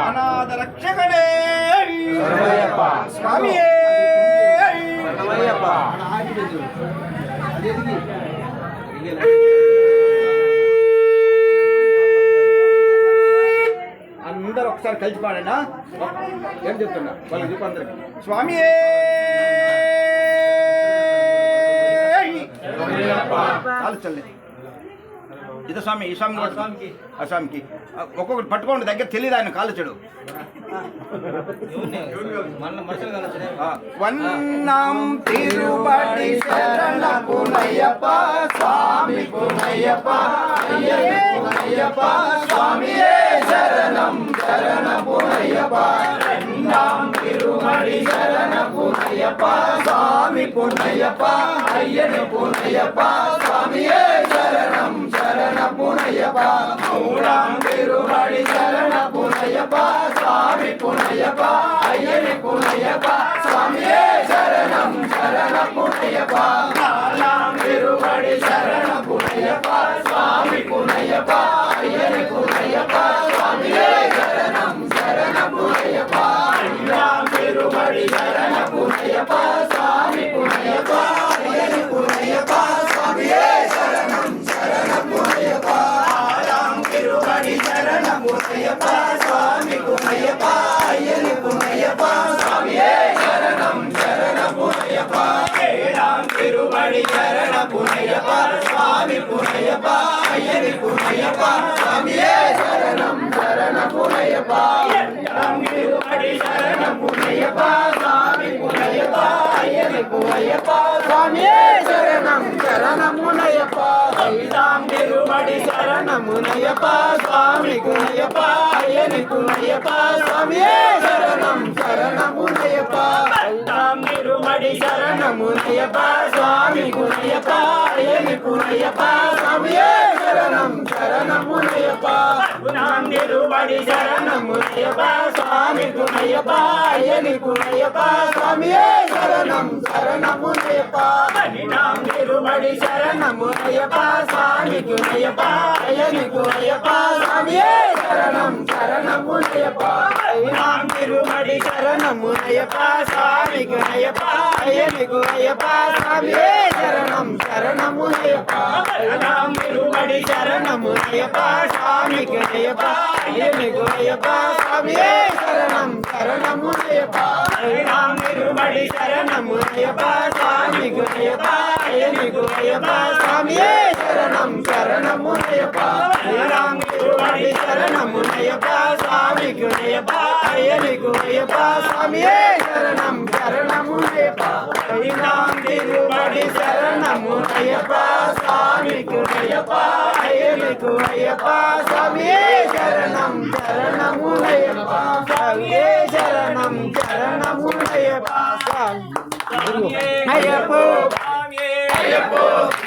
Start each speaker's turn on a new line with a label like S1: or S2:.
S1: అనాథ రక్షకనే స్వామియే అందరూ ఒకసారి కలిసి పాడండి ఏం చెప్తున్నా వాళ్ళకి చెప్పు అందరికి స్వామి చాలు చల్లే ఇది స్వామి ఈ స్వామి ఆ స్వామికి. ఒక్కొక్కటి పట్టుకోండి దగ్గర తెలియదు ఆయన కాల్చడు వన్నాం తిరుపతి శరణ
S2: పునయ్యప్ప స్వామి పునయ్యప్ప పునయ్యప్ప స్వామియే శరణం శరణ పునయ్యప్ప. వన్నాం తిరుమడి శరణ పునయ్యప్ప స్వామి పునయ్యప్ప పునయ్యప్ప சரணம் திருவடி சரண புனையப்பா சாமி புனையப்பா ஐயனி புனையப்பா சாமியே சரணம் சரண புனையப்பா. நாலாம் திருவடி சரண புனையப்பா சாமி புனையப்பா. அடி சரண புனையப்பா சுவாமி புனையப்பா ஐயனி புனையப்பா சுவாமியே சரணம் சரண புனையப்பா அடி சரண புனையப்பா சுவாமி புனையப்பா ஐயனி புனையப்பா சுவாமியே சரணம் சரண புனையப்பா ஐதாம் திருமடி சரண முனையப்பா சுவாமி குணையப்பா ஐயனி குணையப்பா சுவாமியே சரணம் சரண புனையப்பா శరణమునయ్యప్ప స్వామి గుణయ్యప్ప ఏమి పునయ్యప్ప స్వామి శరణం శరణమునయ్యప్ప గుణం నిరుబడి శరణమునయ్యప్ప స్వామి గుణయ్యప్ప ఏమి శరణమునయ్యప్ప నాం తిరుమడి శరణమునయ్యప్ప స్వామి గుణయ్యప్ప అయ్యని గుణయ్యప్ప స్వామియే శరణం శరణమునయ్యప్ప నాం తిరుమడి శరణమునయ్యప్ప స్వామి గుణయ్యప్ప అయ్యని గుణయ్యప్ప స్వామియే శరణం శరణమునయ్యప్ప నాం తిరుమడి శరణమునయ్యప్ప స్వామి గుణయ్యప్ప అయ్యని గుణయ్యప్ప స్వామియే శరణం శరణమునయ్యప్ప அடி சரணம் ஐயப்பா சுவாமி குரையப்பா ஏமி குரையப்பா சுவாமியே சரணம் சரணம் ஐயப்பா ராம் திருவாடி சரணம் ஐயப்பா சுவாமி குரையப்பா ஏமி குரையப்பா சுவாமியே சரணம் சரணம் ஐயப்பா ராம் சுவாமி குரையப்பா ஏமி சுவாமியே சரணம் சரணம் சுவாமியே சரணம் சரணம் pasang. Ayappo. Ayappo.